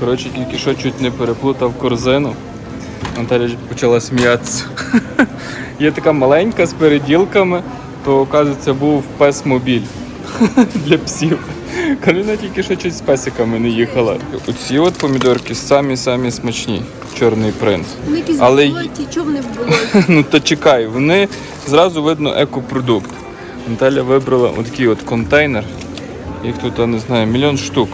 Коротше, тільки що чуть не переплутав корзину. Наталя почала сміятися. Є така маленька з переділками, то, оказується, був пес-мобіль для псів. Кароліна тільки що чуть з песиками не їхала. Оці от помідорки самі-самі смачні. Чорний принц. Вони якісь Але болоті, чого вони в болоті? Ну то чекай, вони зразу видно екопродукт. Наталя вибрала отакий от контейнер. Їх тут, я не знаю, мільйон штук.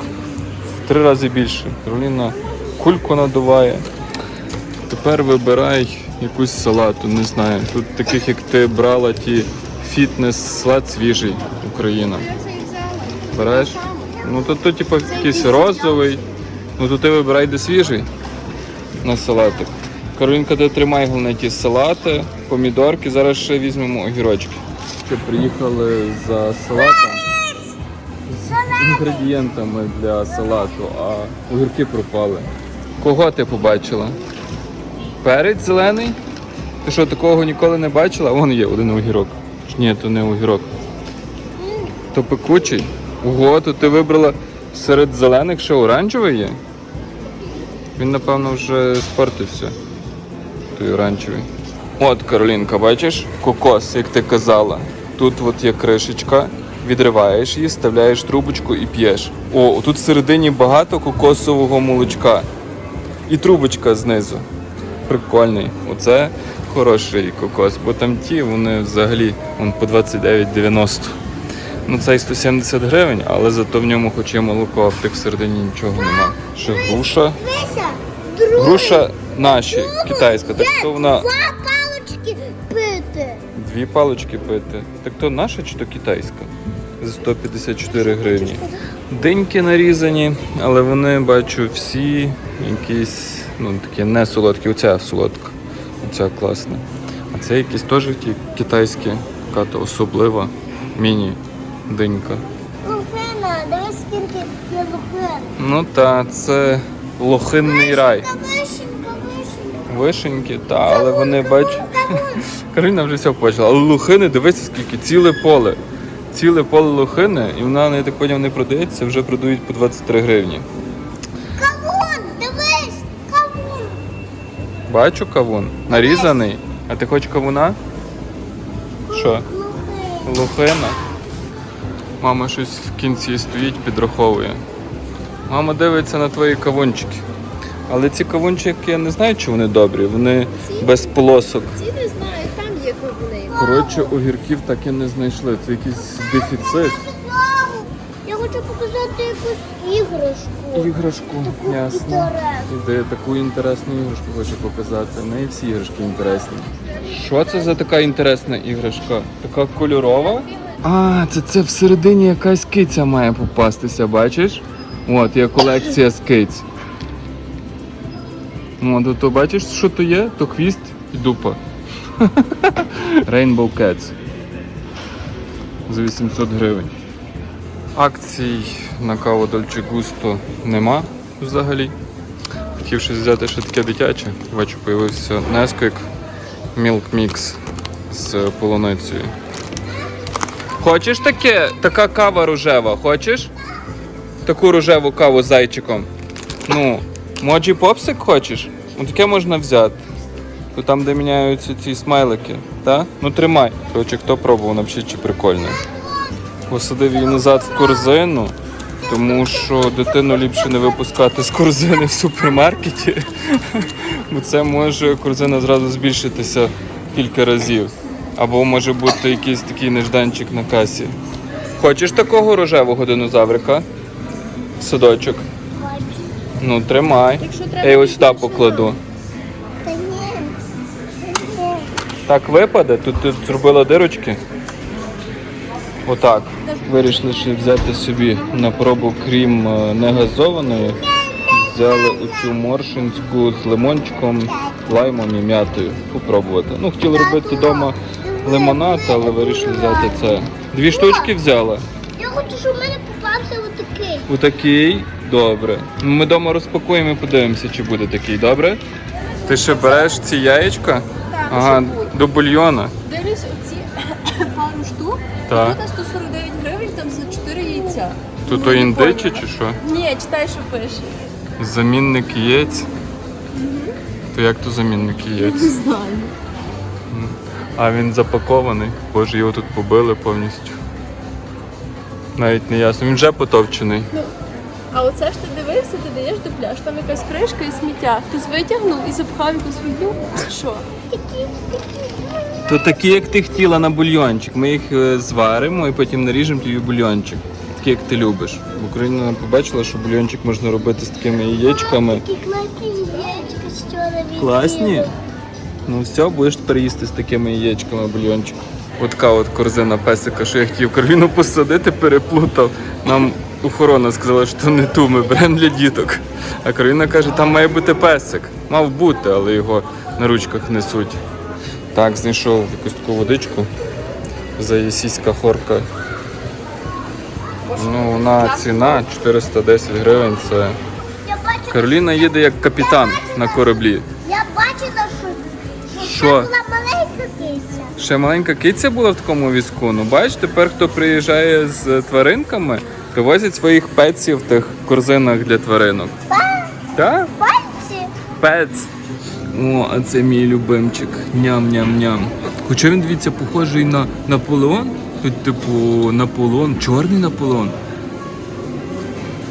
Три рази більше. Кароліна кульку надуває. Тепер вибирай якусь салату, не знаю. Тут таких, як ти брала, ті фітнес, салат свіжий Україна. Береш? Ну то, то типу якийсь розовий. Ну то ти вибирай де свіжий на салатик. Каролінка, де тримай головне ті салати, помідорки, зараз ще візьмемо огірочки. Що приїхали за салатом інгредієнтами для салату, а огірки пропали. Кого ти побачила? Перець зелений? Ти що, такого ніколи не бачила? Вон є один огірок. Ні, то не огірок. То пекучий. Ого, то ти вибрала серед зелених ще оранжевий є? Він, напевно, вже спортився. Той оранжевий. От, Каролінка, бачиш, кокос, як ти казала. Тут от є кришечка, відриваєш її, вставляєш трубочку і п'єш. О, тут всередині багато кокосового молочка. І трубочка знизу. Прикольний. Оце хороший кокос, бо там ті вони взагалі вон, по 29,90. Ну цей 170 гривень, але зато в ньому хоч є молоко, а в тих всередині нічого нема. Ще груша. Груша наші, китайська. Так то вона два палочки пити. дві палички пити. Так то наша чи то китайська? За 154 гривні. Деньки нарізані, але вони бачу всі якісь, ну такі не солодкі. Оця солодка. Оця класна. А це якісь теж ті китайські, така то особлива міні-динька. Лухина, дивись, скільки є лухин. Ну та це лохинний рай. Вишенька, вишенька. Вишеньки, та, але вони бач. Кароліна вже все почала. Але лохини, дивися, скільки ціле поле. Ціле поле лохини, і вона, я так поняв, не продається, вже продають по 23 гривні. Кавун, дивись, кавун. Бачу кавун. Нарізаний. А ти хочеш кавуна? Що? Лохина. Мама щось в кінці стоїть, підраховує. Мама дивиться на твої кавунчики. Але ці кавунчики я не знаю, чи вони добрі. Вони без полосок. Ці не знаю, там є кавуни. Коротше, огірків так і не знайшли. Це якийсь дефіцит. Я хочу показати якусь іграшку. Іграшку, ясно. інтересну. Де таку інтересну іграшку хочу показати. В неї всі іграшки інтересні. Що це за така інтересна іграшка? Така кольорова? А, це, це всередині якась киця має попастися, бачиш? От, є колекція з киць. О, то, то бачиш, що то є? То хвіст і дупа. Rainbow Cats. За 800 гривень. Акцій на каву Дольче Густо нема взагалі. Хотів щось взяти ще таке дитяче. Бачу, появився Nesquik Milk Mix з полуницею. Хочеш таке? Така кава рожева, хочеш? Таку рожеву каву з зайчиком. Ну, моджі попсик хочеш? Ну таке можна взяти. То там, де міняються ці смайлики, так? Ну тримай. Коротше, хто пробував, напишіть, чи прикольно. Посадив її назад в корзину, тому що дитину ліпше не випускати з корзини в супермаркеті, бо це може корзина зразу збільшитися кілька разів. Або може бути якийсь такий нежданчик на касі. Хочеш такого рожевого динозаврика? Садочок. Ну, тримай. Я сюди більше, покладу. Так випаде, тут ти зробила дирочки. Отак. Вирішили ще взяти собі на пробу, крім е, негазованої. Взяли оцю моршинську з лимончиком, лаймом і м'ятою. Попробувати. Ну, хотіли робити вдома лимонад, але вирішили взяти це. Дві штучки взяла. Я хочу, щоб в мене попався отакий. Отакий. Добре. Ну, Ми вдома розпакуємо і подивимося, чи буде такий, добре? Ти ще береш ці яєчка? Так, Ага. До бульйона. Дивлюсь оці пару штук. Так. Тут 149 гривень, там за 4 яйця. Тут Ну, то індичі чи що? Ні, читай, що пише. Замінник яєць. То як то замінник яєць? Не знаю. А він запакований. Боже, його тут побили повністю. Навіть не ясно. Він вже потовчений. А оце ж ти дивився, ти даєш до пляж, там якась кришка і сміття. Хтось витягнув і запхав якусь фігню. Що? То такі, як ти хотіла на бульйончик. Ми їх е, зваримо і потім наріжемо тобі бульйончик. Такі, як ти любиш. Бо Україна побачила, що бульйончик можна робити з такими яєчками. Такі класні яєчка з чорними. Класні. Ну все, будеш тепер їсти з такими яєчками бульйончик. От така от корзина песика, що я хотів Кароліну посадити, переплутав. Нам охорона сказала, що не ту, ми беремо для діток. А Кароліна каже, там має бути песик. Мав бути, але його на ручках несуть. Так, знайшов якусь таку водичку. Заєсіська хорка. Ну, вона ціна 410 гривень. Це Кароліна їде як капітан на кораблі. я бачила, що, що, Що? була маленька киця. Ще маленька киця була в такому візку. Ну бач, тепер хто приїжджає з тваринками, привозять своїх пеців в тих корзинах для тваринок. Так, Так? пальці. Пец. О, а це мій любимчик. Ням-ням-ням. Хоча він дивіться, похожий на Наполеон. Тут, типу, Наполеон, чорний Наполеон.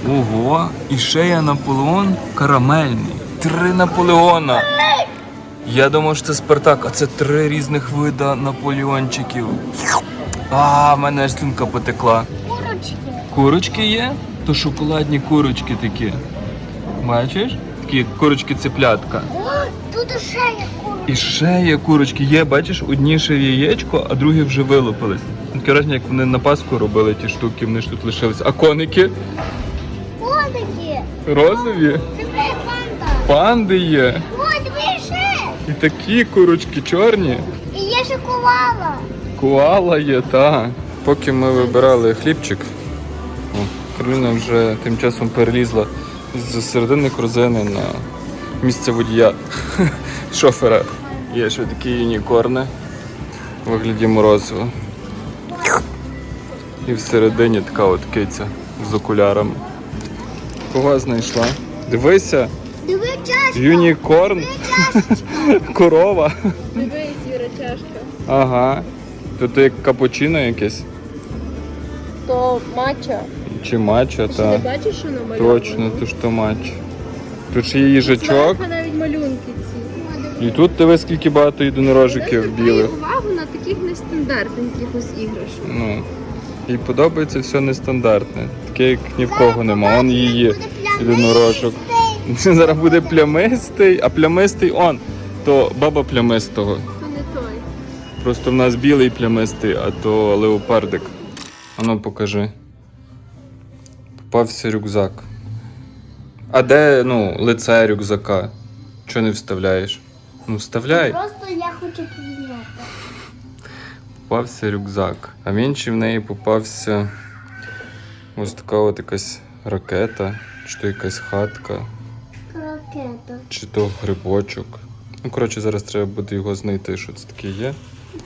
Ого, і ще є Наполеон карамельний. Три Наполеона. Я думав, що це Спартак, а це три різних вида Наполеончиків. А, в мене аж слюнка потекла. Курочки. Є? То шоколадні курочки такі. Бачиш? Такі курочки-цеплятка. О, тут ще є курочки. І ще є курочки. Є, бачиш, одні ще яєчко, а другі вже вилупились. Таке враження, як вони на Пасху робили ті штуки, вони ж тут лишились. А коники Коники. розові, Диви, панда. панди є. О, диви ще. І такі курочки чорні. І є ще ковала. Куала є, та. Поки ми вибирали хлібчик, о, вже тим часом перелізла з середини корзини на місце водія шофера. Є ще такі юнікорни у вигляді морозива. І всередині така от киця з окулярами. Кого знайшла? Дивися, Диви чашка. юнікорн, корова. Дивись, Юра, чашка. Ага. Тут як капучино якесь. То матча. Чи матча, Ти не та бачиш, що намальовано? точно, то ж то матч. Тут ще є їжачок. Зверху навіть малюнки ці. І тут диви скільки багато єдинорожиків білих. увагу на таких нестандартних якихось іграшок. Ну. Їй подобається все нестандартне. Таке, як ні в кого нема. Он її єдинорожок. Зараз буде плямистий, а плямистий он. То баба плямистого. То не той. Просто в нас білий плямистий, а то леопардик. Ану покажи. Попався рюкзак. А де, ну, лице рюкзака? Чого не вставляєш? Ну, вставляй. Просто я хочу поміняти. Попався рюкзак. А в іншій в неї попався ось така от якась ракета, чи то якась хатка, Ракета. чи то грибочок. Ну, коротше, зараз треба буде його знайти, що це таке є.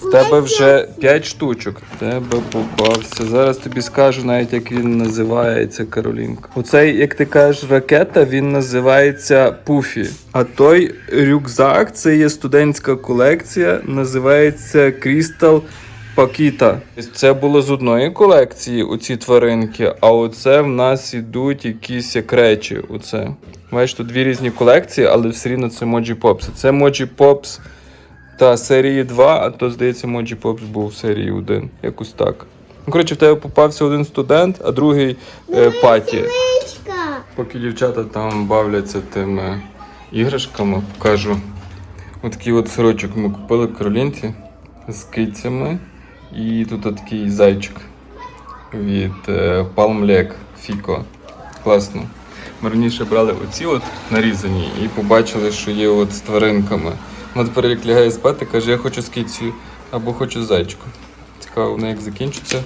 В тебе вже 5 штучок. В тебе попався. Зараз тобі скажу навіть, як він називається, Каролінка. Оцей, як ти кажеш, ракета, він називається Пуфі. А той рюкзак це є студентська колекція, називається Крістал Пакіта. Це було з одної колекції, оці тваринки, а оце в нас ідуть якісь як речі. Оце. Бачиш, тут дві різні колекції, але все рівно це Моджі Попс. Це Моджі Попс та серії 2, а то, здається, Моджі Попс був в серії 1. Якось так. Ну, коротше, в тебе попався один студент, а другий е, паті. Поки дівчата там бавляться тими іграшками, покажу. Отакий от сирочок ми купили в Каролінці з кицями. І тут такий зайчик від е, Palm Lake Fico. Класно. Ми раніше брали оці от нарізані і побачили, що є от з тваринками. Вона лягає спати, каже, я хочу з кицею або хочу з зайчиком. Цікаво, вона як закінчиться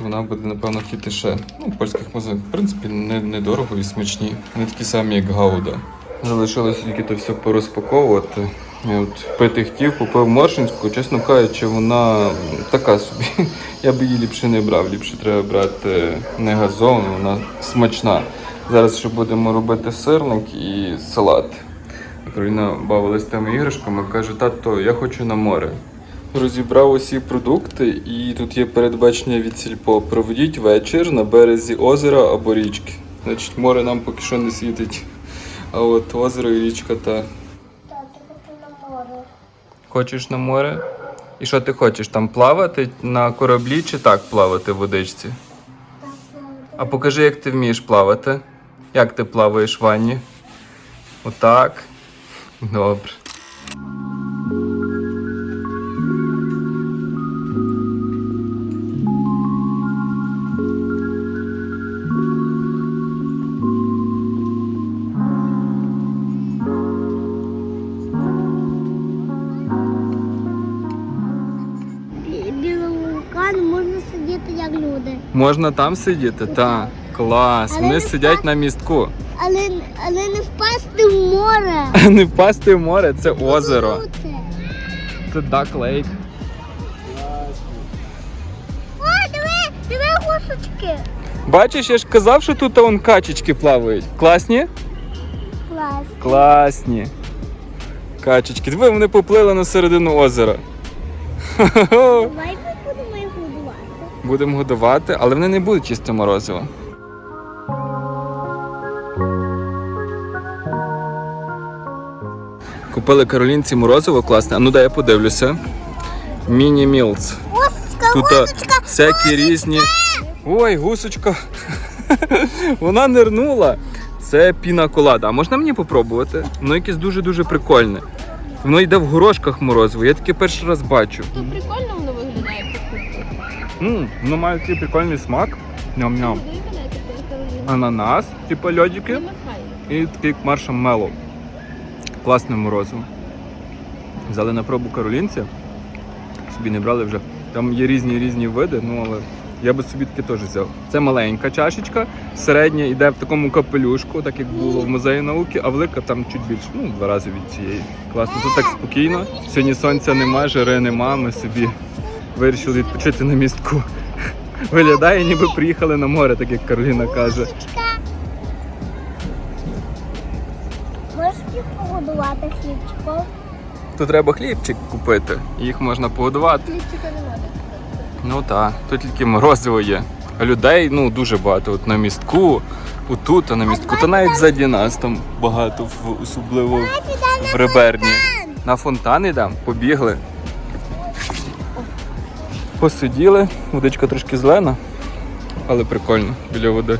то вона буде, напевно, хотіти ще. Ну, польських магазинах, в принципі, не, недорого і смачні. Вони такі самі, як гауда. Залишилося тільки то все порозпаковувати. Я от пити хотів, купив моршинську, чесно кажучи, вона така собі. Я би її ліпше не брав. Ліпше треба брати не газовану, вона смачна. Зараз ще будемо робити сирник і салат. Кароліна бавилась тими іграшками, каже, тато, я хочу на море. Розібрав усі продукти, і тут є передбачення від сільпо. Проведіть вечір на березі озера або річки. Значить, море нам поки що не світить. А от озеро і річка та. Тато, хочу на море. Хочеш на море? І що ти хочеш? Там плавати на кораблі чи так плавати в водичці? А покажи, як ти вмієш плавати. Як ти плаваєш в ванні? Отак. Добре. Бі- Біля вулкану можна сидіти як люди. Можна там сидіти? Так. Клас. Але Вони не сидять на містку. Але, але не впасти в море. Не впасти в море, це озеро. Це Duck Lake. О, диви, диви гусочки. Бачиш, я ж казав, що тут вон качечки плавають. Класні? Клас. Класні. Качечки. Диви, вони поплили на середину озера. Хо-хо-хо. Давай ми будемо їх годувати. Будемо годувати, але вони не будуть їсти морозиво. Купили Каролінці морозиво класне. А ну дай я подивлюся. Міні. Гусочка, Тут а, гусочка. всякі різні. Ой, гусочка. Вона нирнула. Це піна колада. А можна мені попробувати? Воно якесь дуже-дуже прикольне. Воно йде в горошках морозиво. Я таке перший раз бачу. То прикольно воно виглядає покупку. М, воно має такий прикольний смак. Ням-ням. Ананас, типу льодики, і такий маршмеллоу. Класне морозиво. Взяли на пробу каролінці. Собі не брали вже. Там є різні різні види, ну але я би собі таке теж взяв. Це маленька чашечка, середня йде в такому капелюшку, так як було в музеї науки, а велика там чуть більше, ну, два рази від цієї. Класно, тут так спокійно. Сьогодні сонця нема, жари нема. Ми собі вирішили відпочити на містку. Виглядає, ніби приїхали на море, так як Кароліна каже. Їх погодувати хлібчиком? Тут треба хлібчик купити, їх можна погодувати. Хлібчика немає. Ну так, тут тільки морозиво є. А людей ну дуже багато. От на містку, отут, а на містку. Та навіть ззаді нас там багато, в- особливо в Реберні. На фонтан йдемо, побігли. Посиділи, водичка трошки зелена, але прикольно біля води.